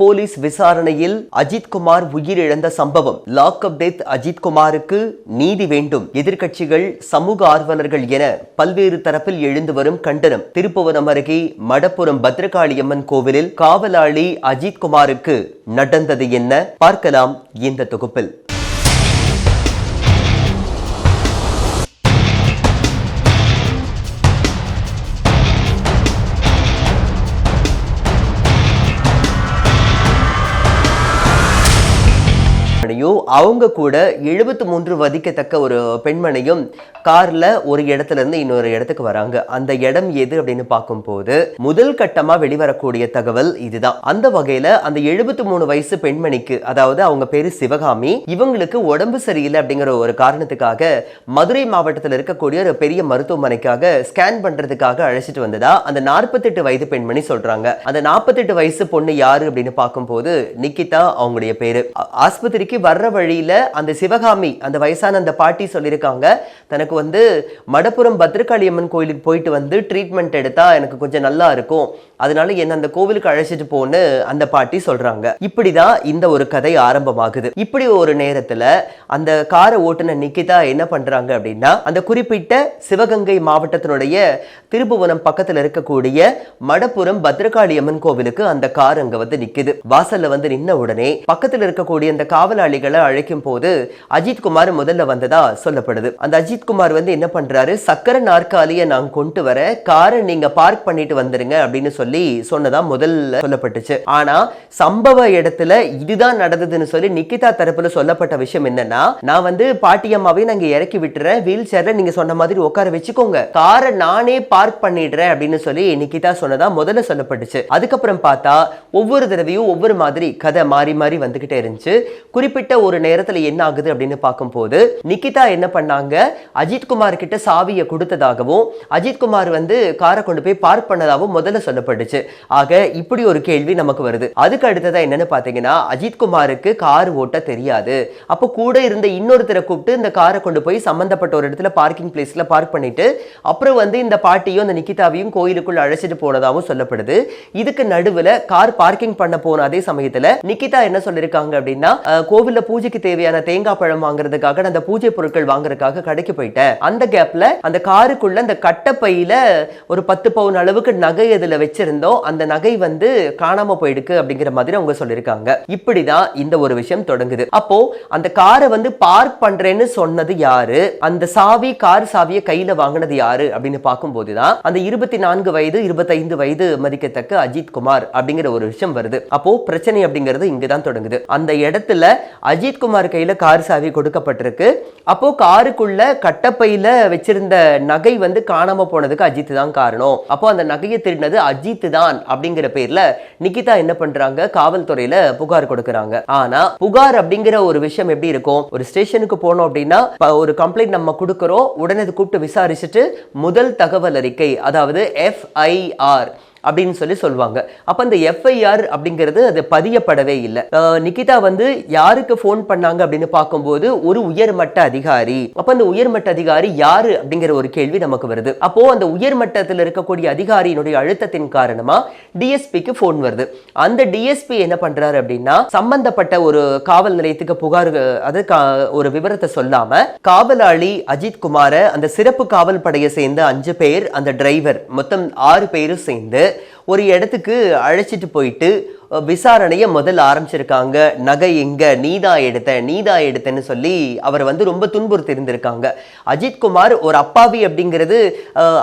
Police விசாரணையில் அஜித்குமார் உயிரிழந்த சம்பவம். லாக்அப் டெத் அஜித்குமாருக்கு நீதி வேண்டும். எதிர்க்கட்சிகள் சமூக ஆர்வலர்கள் என பல்வேறு தரப்பில் எழுந்து வரும் கண்டனம். திருப்புவனம் அருகே மடப்புரம் பத்ரகாளியம்மன் கோவிலில் காவலாளி அஜித்குமாருக்கு நடந்தது என்ன? பார்க்கலாம் இந்த தொகுப்பில். பெண்மணியும் அவங்க கூட எழுபத்து மூன்று வதிக்கத்தக்க ஒரு பெண்மணியும் கார்ல ஒரு இடத்துல இருந்து இன்னொரு இடத்துக்கு வராங்க. அந்த இடம் எது அப்படின்னு பார்க்கும்போது முதல் கட்டமா வெளிவரக்கூடிய தகவல் இதுதான். அந்த வகையில அந்த எழுபத்து மூணு வயசு பெண்மணிக்கு அதாவது அவங்க பேரு சிவகாமி இவங்களுக்கு உடம்பு சரியில்லை அப்படிங்கிற ஒரு காரணத்துக்காக மதுரை மாவட்டத்தில் இருக்கக்கூடிய ஒரு பெரிய மருத்துவமனைக்காக ஸ்கேன் பண்றதுக்காக அழைச்சிட்டு வந்ததா அந்த நாற்பத்தெட்டு வயது பெண்மணி சொல்றாங்க. அந்த நாற்பத்தெட்டு வயசு பொண்ணு யாரு அப்படின்னு பார்க்கும்போது நிக்கிதா அவங்களுடைய பேரு. ஆஸ்பத்திரிக்கு வர்ற வழியில அந்த சிவகாமி அந்த வயசான அந்த பாட்டி சொல்லியிருக்காங்க தனக்கு வந்து மடபுரம் பத்ரகாளி அம்மன் கோயிலுக்கு போயிட்டு வந்து ட்ரீட்மெண்ட் எடுத்தால் எனக்கு கொஞ்சம் நல்லா இருக்கும். அதனால என்ன அந்த கோவிலுக்கு அழைச்சிட்டு போன்னு அந்த பாட்டி சொல்றாங்க. இப்படிதான் இந்த ஒரு கதை ஆரம்பமாகுது. இப்படி ஒரு நேரத்துல அந்த காரை ஓட்டுன நிக்கிதா என்ன பண்றாங்க அப்படின்னா அந்த குறிப்பிட்ட சிவகங்கை மாவட்டத்தினுடைய திருப்புவனம் பக்கத்துல இருக்கக்கூடிய மடபுறம் பத்ரகாளி அம்மன் கோவிலுக்கு அந்த கார் அங்க வந்து நிக்குது. வாசல்ல வந்து நின்ன உடனே பக்கத்துல இருக்கக்கூடிய அந்த அதிகாரிகளை அழைக்கும் போது அஜித்குமார் முதல்ல வந்ததா சொல்லப்படுது. அந்த அஜித்குமார் வந்து என்ன பண்றாரு? சக்கர நாற்காலியை நான் கொண்டு வர காரை நீங்க பார்க் பண்ணிட்டு வந்துருங்க அப்படின்னு சொல்லி சொன்னதா முதல்ல சொல்லப்பட்டுச்சு. ஆனா சம்பவ இடத்துல இதுதான் நடந்ததுன்னு சொல்லி நிக்கிதா தரப்புல சொல்லப்பட்ட விஷயம் என்னன்னா நான் வந்து பாட்டியம்மாவே நாங்க இறக்கி விட்டுறேன். வீல் சேர்ல நீங்க சொன்ன மாதிரி உட்கார வச்சுக்கோங்க. காரை நானே பார்க் பண்ணிடுறேன் அப்படின்னு சொல்லி நிக்கிதா சொன்னதா முதல்ல சொல்லப்பட்டுச்சு. அதுக்கப்புறம் பார்த்தா ஒவ்வொரு தடவையும் ஒவ்வொரு மாதிரி கதை மாறி மாறி வந்துகிட்டே இருந்துச்சு. குறிப்பிட்ட குறிப்பிட்ட ஒரு நேரத்துல என்ன ஆகுது அப்படின்னு பார்க்கும்போது நிக்கிதா என்ன பண்ணாங்க? அஜித்குமார் கிட்ட சாவியை கொடுத்ததாகவும் அஜித்குமார் வந்து காரை கொண்டு போய் பார்க் பண்ணதாகவும் முதல்ல சொல்லப்பட்டுச்சு. ஆக இப்படி ஒரு கேள்வி நமக்கு வருது. அதுக்கு அடுத்ததா என்னன்னு பாத்தீங்கன்னா அஜித்குமாருக்கு கார் ஓட்ட தெரியாது. அப்போ கூட இருந்த இன்னொருத்தரை கூப்பிட்டு இந்த காரை கொண்டு போய் சம்பந்தப்பட்ட ஒரு இடத்துல பார்க்கிங் பிளேஸ்ல பார்க் பண்ணிட்டு அப்புறம் வந்து இந்த பாட்டியும் இந்த நிக்கிதாவையும் கோயிலுக்குள்ள அழைச்சிட்டு போனதாகவும் சொல்லப்படுது. இதுக்கு நடுவுல கார் பார்க்கிங் பண்ண போன அதே சமயத்துல நிக்கிதா என்ன சொல்லிருக்காங்க அப்படின்னா அஹ், பூஜைக்கு தேவையான தேங்காய் பழம் வாங்குறதுக்காக அந்த பூஜை பொருட்கள் வாங்குறதுக்காக கடைக்கு போயிட்டேன். அந்த கேப்ல அந்த காருக்குள்ள அந்த கட்டப்பையில ஒரு பத்து பவுன் அளவுக்கு நகை அதுல வச்சிருந்தோம். அந்த நகை வந்து காணாம போயிடுக்கு அப்படிங்கிற மாதிரி அவங்க சொல்லியிருக்காங்க. இப்படிதான் இந்த ஒரு விஷயம் தொடங்குது. அப்போ அந்த காரை வந்து பார்க் பண்றேன்னு சொன்னது யாரு? அந்த சாவி கார் சாவியை கையில வாங்கினது யாரு? அப்படின்னு பார்க்கும்போது தான் அந்த இருபத்தி நான்கு வயது இருபத்தைந்து வயது மதிக்கத்தக்க அஜித் குமார் அப்படிங்கிற ஒரு விஷயம் வருது. அப்போ பிரச்சனை அப்படிங்கிறது இங்கதான் தொடங்குது. அந்த இடத்துல அஜித் குமார் கார் சாவி கொடுக்கப்பட்டிருக்கு. அப்போ காருக்குள்ள கட்டப்பையில் வச்சிருந்த நகை வந்து காணாமல் போனதுக்கு அஜித் தான் காரணம். அப்போ அந்த நகையை திருடினது அஜித் தான் அப்படிங்கிற பேரில் நிகிதா என்ன பண்ணுறாங்க காவல்துறையில் புகார் கொடுக்குறாங்க. ஆனால் புகார் அப்படிங்கிற ஒரு விஷயம் எப்படி இருக்கும்? ஒரு ஸ்டேஷனுக்கு போனோம் அப்படின்னா ஒரு கம்ப்ளைண்ட் நம்ம கொடுக்குறோம். உடனே கூப்பிட்டு விசாரிச்சுட்டு முதல் தகவல் அறிக்கை அதாவது எஃப்ஐஆர் அப்படின்னு சொல்லி சொல்லுவாங்க. அப்ப அந்த எஃப்ஐஆர் அப்படிங்கிறது அது பதியப்படவே இல்லை. நிகிதா வந்து யாருக்கு ஃபோன் பண்ணாங்க அப்படின்னு பார்க்கும்போது ஒரு உயர்மட்ட அதிகாரி. அப்ப அந்த உயர்மட்ட அதிகாரி யாரு அப்படிங்கிற ஒரு கேள்வி நமக்கு வருது. அப்போ அந்த உயர்மட்டத்தில் இருக்கக்கூடிய அதிகாரியினுடைய அழுத்தத்தின் காரணமா டிஎஸ்பிக்கு ஃபோன் வருது. அந்த டிஎஸ்பி என்ன பண்றாரு அப்படின்னா சம்பந்தப்பட்ட ஒரு காவல் நிலையத்துக்கு புகார் அது கா- ஒரு விவரத்தை சொல்லாம காவலாளி அஜித் குமார அந்த சிறப்பு காவல் படையை சேர்ந்த அஞ்சு பேர் அந்த டிரைவர் மொத்தம் ஆறு பேரும் சேர்ந்து ஒரு இடத்துக்கு அழைச்சிட்டு போயிட்டு விசாரணையை முதல்ல ஆரம்பிச்சிருக்காங்க. நகை எங்க? நீதா எடுத்த நீதா எடுத்தேன்னு சொல்லி அவர் வந்து ரொம்ப துன்புறுத்தி இருந்திருக்காங்க அஜித்குமார் ஒரு அப்பாவி அப்படிங்கிறது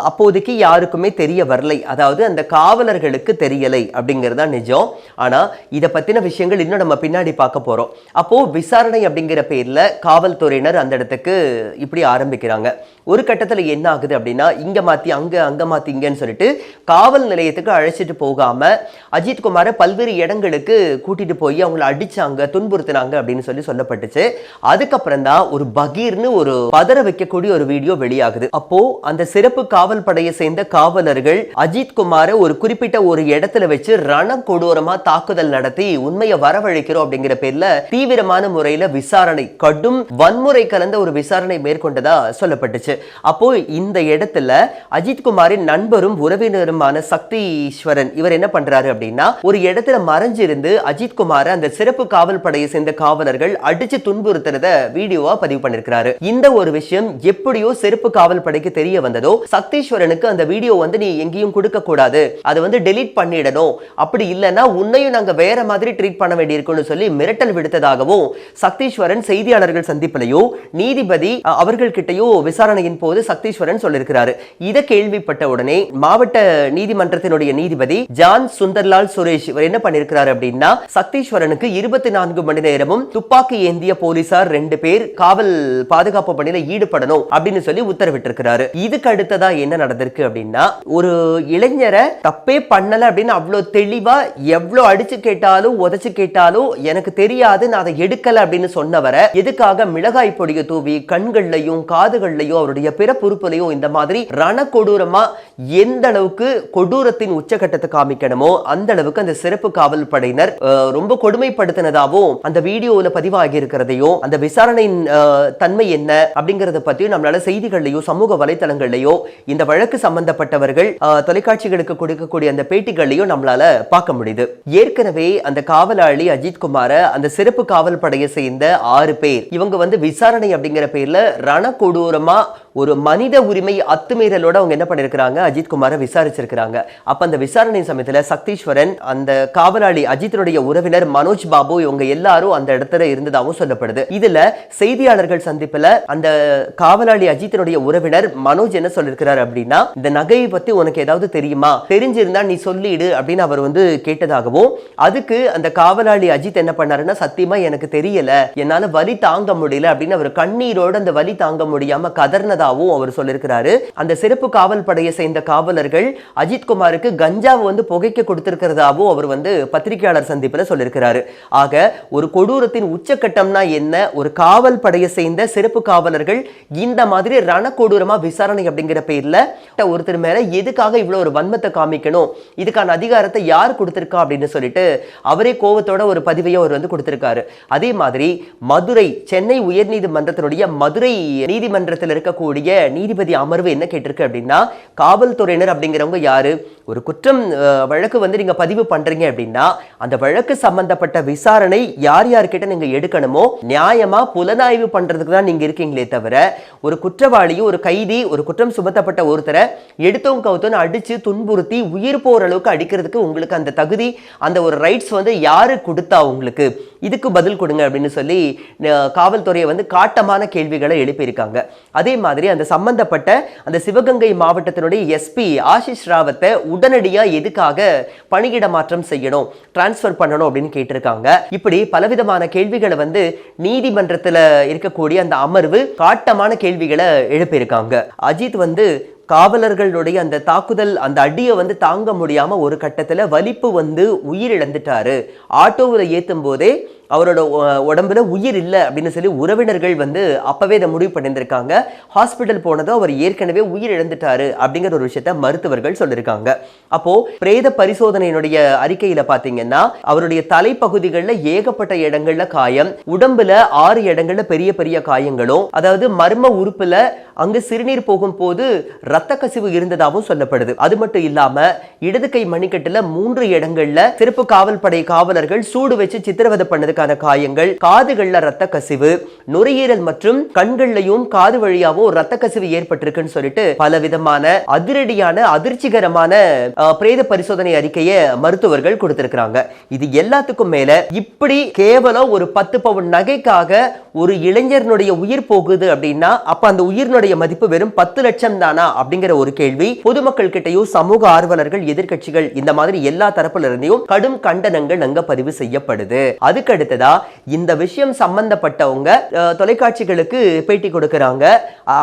அப்போதைக்கு யாருக்குமே தெரிய வரலை. அதாவது அந்த காவலர்களுக்கு தெரியலை அப்படிங்கிறது தான் நிஜம். ஆனா இதை பத்தின விஷயங்கள் இன்னும் நம்ம பின்னாடி பார்க்க போறோம். அப்போ விசாரணை அப்படிங்கிற பேர்ல காவல்துறையினர் அந்த இடத்துக்கு இப்படி ஆரம்பிக்கிறாங்க. ஒரு கட்டத்தில் என்ன ஆகுது அப்படின்னா இங்கே மாற்றி அங்கே அங்கே மாற்றி இங்கேன்னு சொல்லிட்டு காவல் நிலையத்துக்கு அழைச்சிட்டு போகாமல் அஜித் குமாரை பல்வேறு இடங்களுக்கு கூட்டிட்டு போய் அவங்கள அடிச்சாங்க துன்புறுத்தினாங்க அப்படின்னு சொல்லி சொல்லப்பட்டுச்சு. அதுக்கப்புறம் தான் ஒரு பகீர்னு ஒரு பதற வைக்கக்கூடிய ஒரு வீடியோ வெளியாகுது. அப்போ அந்த சிறப்பு காவல் படையை சேர்ந்த காவலர்கள் அஜித் குமாரை ஒரு குறிப்பிட்ட ஒரு இடத்துல வச்சு ரண கொடூரமா தாக்குதல் நடத்தி உண்மையை வரவழைக்கிறோம் அப்படிங்கிற பேர்ல தீவிரமான முறையில விசாரணை கடும் வன்முறை கலந்த ஒரு விசாரணை மேற்கொண்டதா சொல்லப்பட்டுச்சு. அப்போ இந்த இடத்துல அஜித் குமாரின் நண்பரும் உறவினருமான சக்தி ஈஸ்வரன் இவர் என்ன பண்றாரு அப்படின்னா ஒரு இடத்துல மறைஞ்சிருந்து அஜித்குமார் அந்த சிறப்பு காவல் படையை சேர்ந்த காவலர்கள் அடிச்சு துன்புறுத்துறத வீடியோவா பதிவு பண்ணிருக்காரு இந்த ஒரு விஷயம் எப்படியோ சிறப்பு காவல் படைக்கு தெரிய வந்ததோ சக்தீஸ்வரனுக்கு அந்த வீடியோ வந்து நீ எங்கேயும் கொடுக்க கூடாது. அதை வந்து டெலீட் பண்ணிடணும். அப்படி இல்லைன்னா உன்னையும் நாங்க வேற மாதிரி ட்ரீட் பண்ண வேண்டியிருக்கும்னு சொல்லி மிரட்டல் விடுத்ததாகவும் சக்தீஸ்வரன் செய்தியாளர்கள் சந்திப்பிலையோ நீதிபதி அவர்கள் கிட்டயோ விசாரணையின் போது சக்தீஸ்வரன் சொல்லியிருக்கிறாரு இதை கேள்விப்பட்ட உடனே மாவட்ட நீதிமன்றத்தினுடைய நீதிபதி ஜான் சுந்தர்லால் சுரேஷ் இவர் என்ன பண்ணி பண்ணிருக்கிறாரு அப்படின்னா சக்தீஸ்வரனுக்கு இருபத்தி நான்கு மணி நேரமும் துப்பாக்கி ஏந்திய போலீசார் ரெண்டு பேர் காவல் பாதுகாப்பு பணியில ஈடுபடணும் அப்படின்னு சொல்லி உத்தரவிட்டிருக்கிறாரு. இதுக்கு அடுத்ததா என்ன நடந்திருக்கு அப்படின்னா ஒரு இளைஞரை தப்பே பண்ணல அப்படின்னு அவ்வளவு தெளிவா எவ்வளவு அடிச்சு கேட்டாலும் உதச்சு கேட்டாலும் எனக்கு தெரியாது நான் அதை எடுக்கல அப்படின்னு சொன்னவரை எதுக்காக மிளகாய் பொடியை தூவி கண்கள்லையும் காதுகள்லையும் அவருடைய பிற பொறுப்புலையும் இந்த மாதிரி ரண கொடூரமா எந்த அளவுக்கு கொடூரத்தின் உச்சகட்டத்தை காமிக்கணுமோ அந்த அளவுக்கு அந்த சிறப்பு காவல் படையினர் ரொம்ப கொடுமைப்படுத்தினதாவும் அந்த வீடியோவில் பதிவாகி இருக்கிறதையும் அந்த விசாரணையின் தன்மை என்ன அப்படிங்கறத பத்தியும் நம்மளால செய்திகள்லையோ சமூக வலைத்தளங்கள்லயோ இந்த வழக்கு சம்பந்தப்பட்டவர்கள் தொலைக்காட்சிகளுக்கு கொடுக்கக்கூடிய அந்த பேட்டிகள்லையும் நம்மளால பார்க்க முடியுது. ஏற்கனவே அந்த காவலாளி அஜித் குமார அந்த சிறப்பு காவல் படையை சேர்ந்த ஆறு பேர் இவங்க வந்து விசாரணை அப்படிங்கிற பேர்ல ரணக்கொடூரமா ஒரு மனித உரிமை அத்துமீறலோட அவங்க என்ன பண்ணிருக்கிறாங்க அஜித் குமாரை விசாரிச்சிருக்கிறாங்க. அப்ப அந்த விசாரணை சமயத்துல சக்தீஸ்வரன் அந்த காவலாளி அஜித்தினுடைய உறவினர் மனோஜ் பாபு இவங்க எல்லாரும் அந்த இடத்துல இருந்ததாகவும் சொல்லப்படுது. இதுல செய்தியாளர்கள் சந்திப்புல அந்த காவலாளி அஜித்தினுடைய உறவினர் மனோஜ் என்ன சொல்லிருக்கிறார் அப்படின்னா இந்த நகையை பத்தி உனக்கு ஏதாவது தெரியுமா? தெரிஞ்சிருந்தா நீ சொல்லிடு அப்படின்னு அவர் வந்து கேட்டதாகவும் அதுக்கு அந்த காவலாளி அஜித் என்ன பண்ணாருன்னா சத்தியமா எனக்கு தெரியல. என்னால வலி தாங்க முடியல அப்படின்னு அவர் கண்ணீரோட அந்த வலி தாங்க முடியாம கதர்னதாகவும் அவர் சொல்லியிருக்கிறாரு அந்த சிறப்பு காவல் படையை சேர்ந்த காவலர்கள் அஜித் குமாருக்கு கஞ்சாவை வந்து புகைக்க கொடுத்திருக்கிறதாவும் அவர் வந்து பத்திரிகையாளர் சந்திப்பில் சொல்லியிருக்கிறாரு. ஆக ஒரு கொடூரத்தின் உச்சக்கட்டம்னா என்ன? ஒரு காவல் படையை சேர்ந்த சிறப்பு காவலர்கள் இந்த மாதிரி ரண கொடூரமா விசாரணை அப்படிங்கிற பேர்ல ஒருத்தர் மேல எதுக்காக இவ்வளவு ஒரு வன்மத்தை காமிக்கணும்? இதுக்கான அதிகாரத்தை யார் கொடுத்திருக்கா அப்படின்னு சொல்லிட்டு அவரே கோவத்தோட ஒரு பதிவையும் அவர் வந்து கொடுத்திருக்காரு. அதே மாதிரி மதுரை சென்னை உயர்நீதிமன்றத்தினுடைய மதுரை நீதிமன்றத்தில் இருக்கக்கூடிய நீதிபதி அமர்வு என்ன கேட்டிருக்கு அப்படின்னா காவல்துறையினர் அப்படிங்கிறவங்க யாரு? ஒரு குற்றம் வழக்கு வந்து நீங்க பதிவு பண்றீங்க அப்படின்னா அந்த வழக்கு சம்பந்தப்பட்ட விசாரணை யார் யார்கிட்ட நீங்க எடுக்கணுமோ நியாயமா புலனாய்வு பண்றதுக்கு தான் நீங்கள் இருக்கீங்களே தவிர ஒரு குற்றவாளியும் ஒரு கைதி ஒரு குற்றம் சுமத்தப்பட்ட ஒருத்தரை எடுத்தோம் கவுத்தோன்னு அடிச்சு துன்புறுத்தி உயிர் போற அளவுக்கு அடிக்கிறதுக்கு உங்களுக்கு அந்த தகுதி அந்த ஒரு ரைட்ஸ் வந்து யாரு கொடுத்தா உங்களுக்கு? இதுக்கு பதில் கொடுங்க அப்படின்னு சொல்லி காவல்துறையை வந்து காட்டமான கேள்விகளை எழுப்பியிருக்காங்க. அதே மாதிரி அந்த சம்பந்தப்பட்ட அந்த சிவகங்கை மாவட்டத்தினுடைய எஸ்பி ஆஷிஷ் ராவத்தை உடனடியா எதுக்காக பணியிட மாற்றம் செய்யணும்? டிரான்ஸ்ஃபர் பண்ணணும் அப்படின்னு கேட்டிருக்காங்க. இப்படி பலவிதமான கேள்விகளை வந்து நீதிமன்றத்தில் இருக்கக்கூடிய அந்த அமர்வு காட்டமான கேள்விகளை எழுப்பியிருக்காங்க. அஜித் வந்து காவலர்களுடைய அந்த தாக்குதல் அந்த அடியை வந்து தாங்க முடியாம ஒரு கட்டத்தில் வலிப்பு வந்து உயிரிழந்துட்டாரு. ஆட்டோவில் ஏத்தும் போதே அவரோட உடம்புல உயிர் இல்லை அப்படின்னு சொல்லி உறவினர்கள் வந்து அப்போவே இதை முடிவு பண்ணியிருந்திருக்காங்க. ஹாஸ்பிட்டல் போனதும் அவர் ஏற்கனவே உயிர் இழந்துட்டாரு அப்படிங்கிற ஒரு விஷயத்த மருத்துவர்கள் சொல்லியிருக்காங்க. அப்போ பிரேத பரிசோதனையினுடைய அறிக்கையில பாத்தீங்கன்னா அவருடைய தலைப்பகுதிகளில் ஏகப்பட்ட இடங்கள்ல காயம் உடம்புல ஆறு இடங்கள்ல பெரிய பெரிய காயங்களும் அதாவது மர்ம உறுப்புல அங்கு சிறுநீர் போகும் போது ரத்த கசிவு இருந்ததாகவும் சொல்லப்படுது. அது மட்டும் இல்லாம இடது கை மணிக்கட்டுல மூன்று இடங்கள்ல சிறப்பு காவல் படை காவலர்கள் சூடு வச்சு சித்திரவதை பண்ணதுக்கான காயங்கள் காதுகள்ல ரத்த கசிவு நுரையீரல் மற்றும் கண்கள்லையும் காது வழியாவும் ரத்த கசிவு ஏற்பட்டிருக்குன்னு சொல்லிட்டு பல விதமான அதிரடியான அதிர்ச்சிகரமான பிரேத பரிசோதனை அறிக்கையை மருத்துவர்கள் கொடுத்திருக்கிறாங்க. இது எல்லாத்துக்கும் மேல இப்படி கேவலம் ஒரு பத்து பவுன் நகைக்காக ஒரு இளைஞர்னுடைய உயிர் போகுது அப்படின்னா அப்ப அந்த உயிரினுடைய மதிப்பு வெறும் பத்து லட்சம் தானா அப்படிங்கிற ஒரு கேள்வி பொதுமக்கள் கிட்டயும் சமூக ஆர்வலர்கள் எதிர்கட்சிகள் இந்த மாதிரி எல்லா தரப்புல இருந்தையும் கடும் கண்டனங்கள் அங்க பதிவு செய்யப்படுது. அதுக்கடுத்து அடுத்ததா இந்த விஷயம் சம்பந்தப்பட்டவங்க தொலைக்காட்சிகளுக்கு பேட்டி கொடுக்குறாங்க.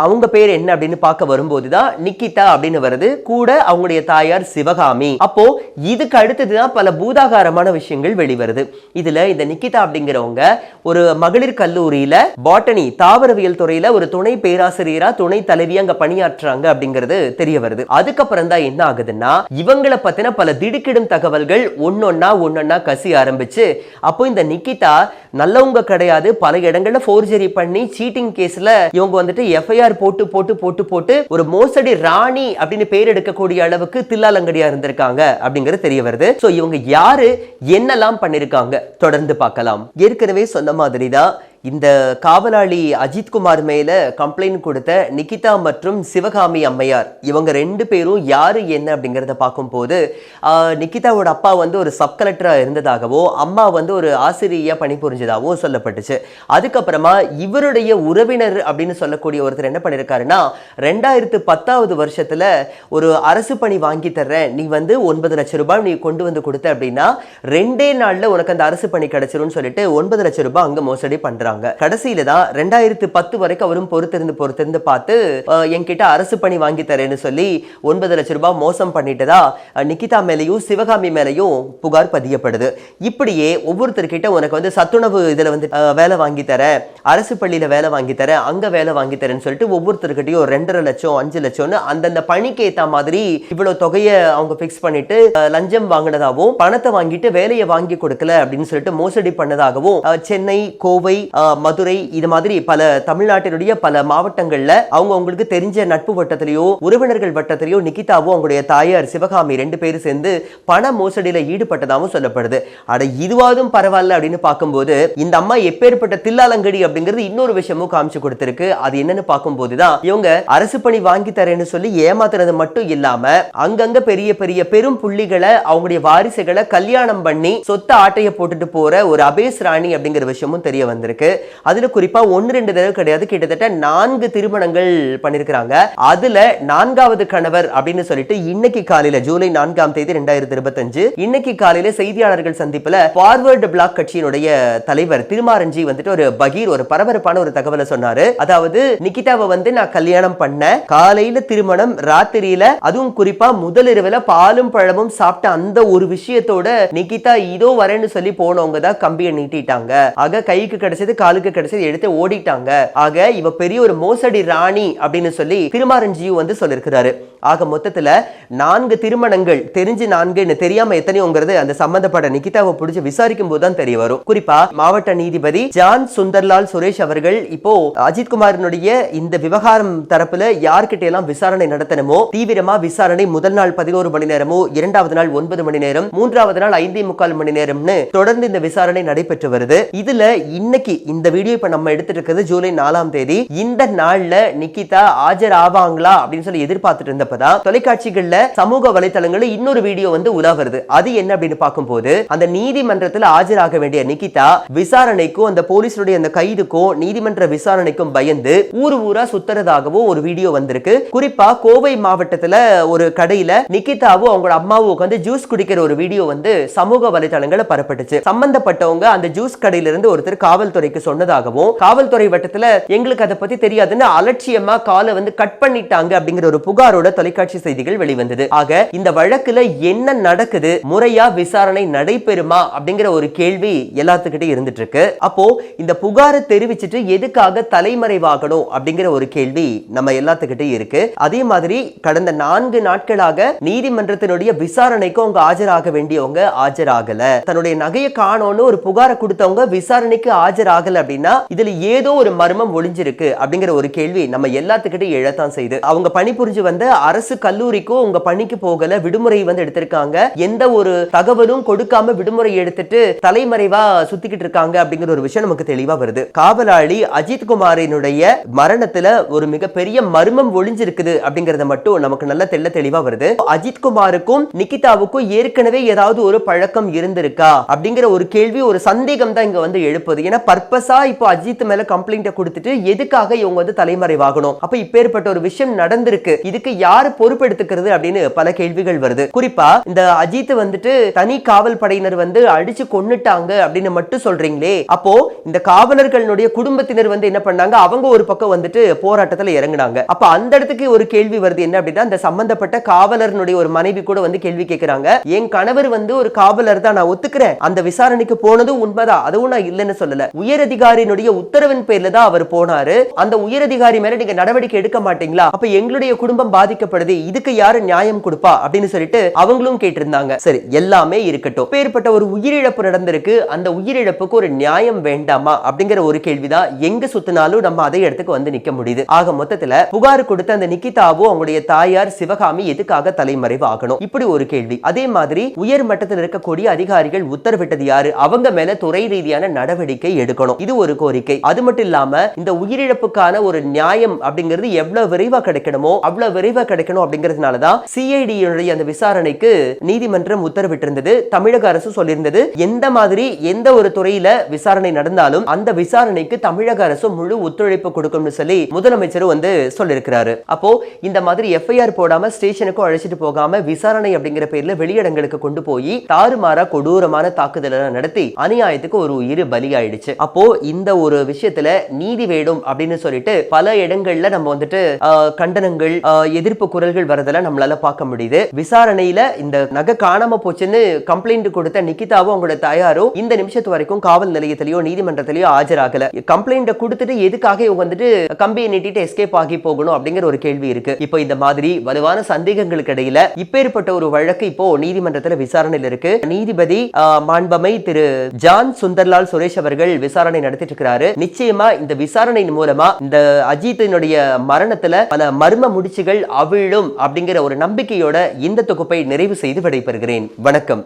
அவங்க பேர் என்ன அப்படின்னு பார்க்க வரும்போது தான் நிக்கிதா அப்படின்னு வருது. கூட அவங்களுடைய தாயார் சிவகாமி. அப்போ இதுக்கு அடுத்தது தான் பல பூதாகாரமான விஷயங்கள் வெளிவருது. இதுல இந்த நிக்கிதா அப்படிங்கிறவங்க ஒரு மகளிர் கல்லூரியில பாட்டனி தாவரவியல் துறையில ஒரு துணை பேராசிரியரா துணை தலைவி அங்க பணியாற்றுறாங்க அப்படிங்கிறது தெரிய வருது. அதுக்கப்புறம் தான் என்ன ஆகுதுன்னா இவங்களை பத்தின பல திடுக்கிடும் தகவல்கள் ஒன்னொன்னா ஒன்னொன்னா கசி ஆரம்பிச்சு அப்போ இந்த நிக்கி நிக்கிதா நல்லவங்க கிடையாது. பல இடங்கள்ல ஃபோர்ஜரி பண்ணி சீட்டிங் கேஸ்ல இவங்க வந்துட்டு எஃப்ஐஆர் போட்டு போட்டு போட்டு போட்டு ஒரு மோசடி ராணி அப்படின்னு பேர் எடுக்கக்கூடிய அளவுக்கு தில்லாலங்கடியா இருந்திருக்காங்க அப்படிங்கிறது தெரிய வருது. சோ இவங்க யாரு? என்னெல்லாம் பண்ணிருக்காங்க? தொடர்ந்து பார்க்கலாம். ஏற்கனவே சொன்ன மாதிரி தான் இந்த காவலாளி அஜித்குமார் மேல கம்ப்ளைண்ட் கொடுத்த நிகிதா மற்றும் சிவகாமி அம்மையார். இவங்க ரெண்டு பேரும் யாரு என்ன அப்படிங்கிறத பார்க்கும்போது நிகிதாவோட அப்பா வந்து ஒரு சப் கலெக்டராக இருந்ததாகவோ அம்மா வந்து ஒரு ஆசிரியா பணிபுரிஞ்சதாகவும் சொல்லப்பட்டுச்சு. அதுக்கப்புறமா இவருடைய உறவினர் அப்படின்னு சொல்லக்கூடிய ஒருத்தர் என்ன பண்ணியிருக்காருன்னா ரெண்டாயிரத்து பத்தாவது வருஷத்துல ஒரு அரசு பணி வாங்கி தர்றேன் நீ வந்து ஒன்பது லட்சம் ரூபாய் நீ கொண்டு வந்து கொடுத்த அப்படின்னா ரெண்டே நாளில் உனக்கு அந்த அரசு பணி கிடைச்சிரும்னு சொல்லிட்டு ஒன்பது லட்சம் ரூபாய் அங்கே மோசடி பண்றாங்க கடைசியில தான் ரெண்டாயிரத்து பத்து வரைக்கும் அவரும் பொறுத்திருந்து பொறுத்திருந்து பார்த்து என்கிட்ட அரசு பணி வாங்கி தரேன்னு சொல்லி ஒன்பது லட்சம் ரூபாய் மோசம் பண்ணிட்டதா நிக்கிதா மேலேயும் சிவகாமி மேலேயும் புகார் பதியப்படுது. இப்படியே ஒவ்வொருத்தர்கிட்ட உனக்கு வந்து சத்துணவு இதுல வந்து வேலை வாங்கி தரேன் அரசு பள்ளியில வேலை வாங்கி தரேன் அங்க வேலை வாங்கி தரேன்னு சொல்லிட்டு ஒவ்வொருத்தர்கிட்டையும் ரெண்டரை லட்சம் அஞ்சு லட்சம்னு அந்தந்த பணிக்கு ஏத்த மாதிரி இவ்வளவு தொகையை அவங்க ஃபிக்ஸ் பண்ணிட்டு லஞ்சம் வாங்கினதாகவும் பணத்தை வாங்கிட்டு வேலையை வாங்கி கொடுக்கல அப்படின்னு சொல்லிட்டு மோசடி பண்ணதாகவும் சென்னை கோவை மதுரை இது மாதிரி பல தமிழ்நாட்டினுடைய பல மாவட்டங்கள்ல அவங்க உங்களுக்கு தெரிஞ்ச நட்பு வட்டத்திலேயோ உறவினர்கள் வட்டத்திலேயோ நிகிதாவும் அவங்களுடைய தாயார் சிவகாமி ரெண்டு பேரும் சேர்ந்து பண மோசடியில ஈடுபட்டதாகவும் சொல்லப்படுது. அட இதுவாதும் பரவாயில்ல அப்படின்னு பார்க்கும்போது இந்த அம்மா எப்பேற்பட்ட தில்லாலங்கடி அப்படிங்கிறது இன்னொரு விஷயமும் காமிச்சு கொடுத்திருக்கு. அது என்னன்னு பார்க்கும்போது தான் இவங்க அரசு பணி வாங்கி தரேன்னு சொல்லி ஏமாத்துறது மட்டும் இல்லாம அங்கங்க பெரிய பெரிய பெரும் புள்ளிகளை அவங்களுடைய வாரிசுகளை கல்யாணம் பண்ணி சொத்த ஆட்டைய போட்டுட்டு போற ஒரு அபேஸ் ராணி அப்படிங்கிற விஷயமும் தெரிய வந்திருக்கு. அதில் குறிப்பாக ஒன்று ரெண்டு தடவை கிடையாது. கிட்டத்தட்ட நான்கு திருமணங்கள் பண்ணியிருக்கிறாங்க அதில் நான்காவது கணவர் அப்படின்னு சொல்லிட்டு இன்னைக்கு காலையில் ஜூலை நான்காம் தேதி ரெண்டாயிரத்தி இருபத்தஞ்சு இன்னைக்கு காலையில் செய்தியாளர்கள் சந்திப்பில் ஃபார்வர்டு பிளாக் கட்சியினுடைய தலைவர் திருமாரஞ்சி வந்துட்டு ஒரு பகீர் ஒரு பரபரப்பான ஒரு தகவலை சொன்னாரு. அதாவது நிக்கிதாவை வந்து நான் கல்யாணம் பண்ண காலையில திருமணம் ராத்திரியில அதுவும் குறிப்பா முதல் இரவுல பாலும் பழமும் சாப்பிட்ட அந்த ஒரு விஷயத்தோட நிகிதா இதோ வரேன்னு சொல்லி போனவங்க தான் கம்பியை நீட்டிட்டாங்க. ஆக கைக்கு கிடைச்சது காலுக்கு கிடைச்சது எடுத்து ஓடிட்டாங்க. ஆக இவ பெரிய ஒரு மோசடி ராணி அப்படின்னு சொல்லி திருமாரஞ்சியு வந்து சொல்லியிருக்கிறாரு ஆக மொத்தத்துல நான்கு திருமணங்கள் தெரிஞ்சு நான்குன்னு தெரியாம எத்தனையோங்கிறது அந்த சம்பந்தப்பட்ட நிகிதாவை பிடிச்சி விசாரிக்கும் போது தான் தெரிய வரும். குறிப்பா மாவட்ட நீதிபதி ஜான் சுந்தர்லால் சுரேஷ் அவர்கள் இப்போ அஜித்குமாரினுடைய இந்த விவகாரம் தரப்புல யார்கிட்ட எல்லாம் விசாரணை நடத்தணுமோ தீவிரமா விசாரணை முதல் நாள் பதினோரு மணி நேரமோ இரண்டாவது நாள் ஒன்பது மணி நேரம் மூன்றாவது நாள் ஐந்தே முக்கால் மணி நேரம்னு தொடர்ந்து இந்த விசாரணை நடைபெற்று வருது. இதுல இன்னைக்கு இந்த வீடியோ இப்ப நம்ம எடுத்துட்டு இருக்கிறது ஜூலை நாலாம் தேதி. இந்த நாள்ல நிக்கிதா ஆஜர் ஆவாங்களா அப்படின்னு சொல்லி எதிர்பார்த்துட்டு இருந்தப்பதான் தொலைக்காட்சிகள்ல சமூக வலைத்தளங்கள்ல இன்னொரு வீடியோ வந்து உலா வருது அது என்ன அப்படின்னு பார்க்கும்போது அந்த நீதிமன்றத்துல ஆஜராக வேண்டிய நிக்கிதா விசாரணைக்கும் அந்த போலீஸுடைய அந்த கைதுக்கும் நீதிமன்ற விசாரணைக்கும் பயந்து ஊர் ஊரா சுத்துறதாகவும் ஒரு வீடியோ வந்திருக்கு. குறிப்பா கோவை மாவட்டத்துல ஒரு கடையில நிக்கிதாவும் அவங்களோட அம்மாவும் உட்காந்து ஜூஸ் குடிக்கிற ஒரு வீடியோ வந்து சமூக வலைத்தளங்கள்ல பரப்பட்டுச்சு. சம்பந்தப்பட்டவங்க அந்த ஜூஸ் கடையில இருந்து ஒருத்தர் காவல்துறைக்கு எங்களுக்கு சொன்னதாகவும் காவல்துறை வட்டத்துல எங்களுக்கு அதை பத்தி தெரியாதுன்னு அலட்சியமா காலை வந்து கட் பண்ணிட்டாங்க அப்படிங்கிற ஒரு புகாரோட தொலைக்காட்சி செய்திகள் வெளிவந்தது. ஆக இந்த வழக்குல என்ன நடக்குது முறையா விசாரணை நடைபெறுமா அப்படிங்கிற ஒரு கேள்வி எல்லாத்துக்கிட்டே இருந்துட்டு இருக்கு அப்போ இந்த புகாரை தெரிவிச்சிட்டு எதுக்காக தலைமறைவாகணும் அப்படிங்கிற ஒரு கேள்வி நம்ம எல்லாத்துக்கிட்டே இருக்கு. அதே மாதிரி கடந்த நான்கு நாட்களாக நீதிமன்றத்தினுடைய விசாரணைக்கு அவங்க ஆஜராக வேண்டியவங்க ஆஜராகல. தன்னுடைய நகையை காணோன்னு ஒரு புகாரை கொடுத்தவங்க விசாரணைக்கு ஆஜராக ஆகல அப்படின்னா இதுல ஏதோ ஒரு மர்மம் ஒளிஞ்சிருக்கு அப்படிங்கிற ஒரு கேள்வி நம்ம எல்லாத்துக்கிட்டே எழத்தான் செய்யுது அவங்க பணிபுரிஞ்சு வந்த அரசு கல்லூரிக்கும் உங்க பணிக்கு போகல விடுமுறை வந்து எடுத்திருக்காங்க. எந்த ஒரு தகவலும் கொடுக்காம விடுமுறை எடுத்துட்டு தலைமறைவா சுத்திக்கிட்டு இருக்காங்க அப்படிங்கிற ஒரு விஷயம் நமக்கு தெளிவா வருது. காவலாளி அஜித் குமாரினுடைய மரணத்துல ஒரு மிகப்பெரிய மர்மம் ஒளிஞ்சிருக்குது அப்படிங்கறத மட்டும் நமக்கு நல்ல தெள்ள தெளிவா வருது. அஜித் குமாருக்கும் நிகிதாவுக்கும் ஏற்கனவே ஏதாவது ஒரு பழக்கம் இருந்திருக்கா அப்படிங்கிற ஒரு கேள்வி ஒரு சந்தேகம் தான் இங்க வந்து எழுப்புது. ஏன்னா பர்பஸாக இப்போ அஜித் மேலே கம்ப்ளைண்ட்டை கொடுத்துட்டு எதுக்காக இவங்க வந்து தலைமறைவாகணும்? அப்போ இப்பேற்பட்ட ஒரு விஷயம் நடந்திருக்கு. இதுக்கு யார் பொறுப்பெடுத்துக்கிறது அப்படின்னு பல கேள்விகள் வருது. குறிப்பா இந்த அஜித் வந்துட்டு தனி காவல் படையினர் வந்து அடிச்சு கொன்னுட்டாங்க அப்படின்னு மட்டும் சொல்றீங்களே. அப்போ இந்த காவலர்களுடைய குடும்பத்தினர் வந்து என்ன பண்ணாங்க? அவங்க ஒரு பக்கம் வந்துட்டு போராட்டத்தில் இறங்கினாங்க. அப்ப அந்த இடத்துக்கு ஒரு கேள்வி வருது. என்ன அப்படின்னா அந்த சம்பந்தப்பட்ட காவலர்னுடைய ஒரு மனைவி கூட வந்து கேள்வி கேட்கிறாங்க என் கணவர் வந்து ஒரு காவலர் தான் நான் ஒத்துக்கிறேன். அந்த விசாரணைக்கு போனதும் உண்மைதான். அதுவும் நான் இல்லைன்னு சொல்லல. உயரதிகாரியினுடைய உத்தரவின் பேர்ல தான் அவர் போனாரு. அந்த உயரதிகாரி மேல நீங்க நடவடிக்கை எடுக்க மாட்டீங்களா? அப்ப எங்களுடைய குடும்பம் பாதிக்கப்படுது. இதுக்கு யாரு நியாயம் கொடுப்பா? அப்படின்னு சொல்லிட்டு அவங்களும் கேட்டிருந்தாங்க. சரி எல்லாமே இருக்கட்டும். பேர்பட்ட ஒரு உயிரிழப்பு நடந்திருக்கு. அந்த உயிரிழப்புக்கு ஒரு நியாயம் வேண்டாமா? அப்படிங்கிற ஒரு கேள்விதான் எங்க சுத்தினாலும் நம்ம அதே இடத்துக்கு வந்து நிக்க முடியுது. ஆக மொத்தத்துல புகார் கொடுத்த அந்த நிக்கிதாவும் அவங்களுடைய தாயார் சிவகாமி எதுக்காக தலைமறைவு ஆகணும்? இப்படி ஒரு கேள்வி. அதே மாதிரி உயர் மட்டத்தில் இருக்கக்கூடிய அதிகாரிகள் உத்தரவிட்டது யாரு? அவங்க மேல துறை ரீதியான நடவடிக்கை எடுக்கணும். பண்ணணும் இது ஒரு கோரிக்கை. அது மட்டும் இல்லாம இந்த உயிரிழப்புக்கான ஒரு நியாயம் அப்படிங்கிறது எவ்வளவு விரைவா கிடைக்கணுமோ அவ்வளவு விரைவா கிடைக்கணும் அப்படிங்கிறதுனாலதான் சிஐடியுடைய அந்த விசாரணைக்கு நீதிமன்றம் உத்தரவிட்டிருந்தது. தமிழக அரசு சொல்லியிருந்தது. எந்த மாதிரி எந்த ஒரு துறையில விசாரணை நடந்தாலும் அந்த விசாரணைக்கு தமிழக அரசு முழு ஒத்துழைப்பு கொடுக்கும்னு சொல்லி முதலமைச்சரும் வந்து சொல்லியிருக்கிறாரு. அப்போ இந்த மாதிரி எஃப்ஐஆர் போடாம ஸ்டேஷனுக்கும் அழைச்சிட்டு போகாம விசாரணை அப்படிங்கிற பேர்ல வெளியிடங்களுக்கு கொண்டு போய் தாறுமாறா கொடூரமான தாக்குதலை நடத்தி அநியாயத்துக்கு ஒரு உயிர் பலியாயிடுச்சு. அப்போ இந்த ஒரு விஷயத்துல நீதி வேடும் அப்படின்னு சொல்லிட்டு பல இடங்கள்ல நம்ம வந்துட்டு கண்டனங்கள் எதிர்ப்பு குரல்கள் வரதெல்லாம் நம்மளால பார்க்க முடியுது. விசாரணையில இந்த நகை காணாம போச்சுன்னு கம்ப்ளைண்ட் கொடுத்த நிக்கிதாவும் அவங்களோட தாயாரும் இந்த நிமிஷத்து வரைக்கும் காவல் நிலையத்திலயோ நீதிமன்றத்திலயோ ஆஜராகல. கம்ப்ளைண்ட் கொடுத்துட்டு எதுக்காக இவங்க வந்துட்டு கம்பியை நீட்டிட்டு எஸ்கேப் ஆகி போகணும் அப்படிங்கிற ஒரு கேள்வி இருக்கு. இப்போ இந்த மாதிரி வலுவான சந்தேகங்களுக்கு இடையில இப்பேற்பட்ட ஒரு வழக்கு இப்போ நீதிமன்றத்துல விசாரணையில் இருக்கு. நீதிபதி மாண்பமை திரு ஜான் சுந்தர்லால் சுரேஷ் அவர்கள் விசாரணை விசாரணை நடத்திட்டு இருக்கிறாரு நிச்சயமா இந்த விசாரணையின் மூலமா இந்த அஜித்தினுடைய மரணத்துல பல மர்ம முடிச்சுகள் அவிழும் அப்படிங்கிற ஒரு நம்பிக்கையோட இந்த தொகுப்பை நிறைவு செய்து விடைபெறுகிறேன். வணக்கம்.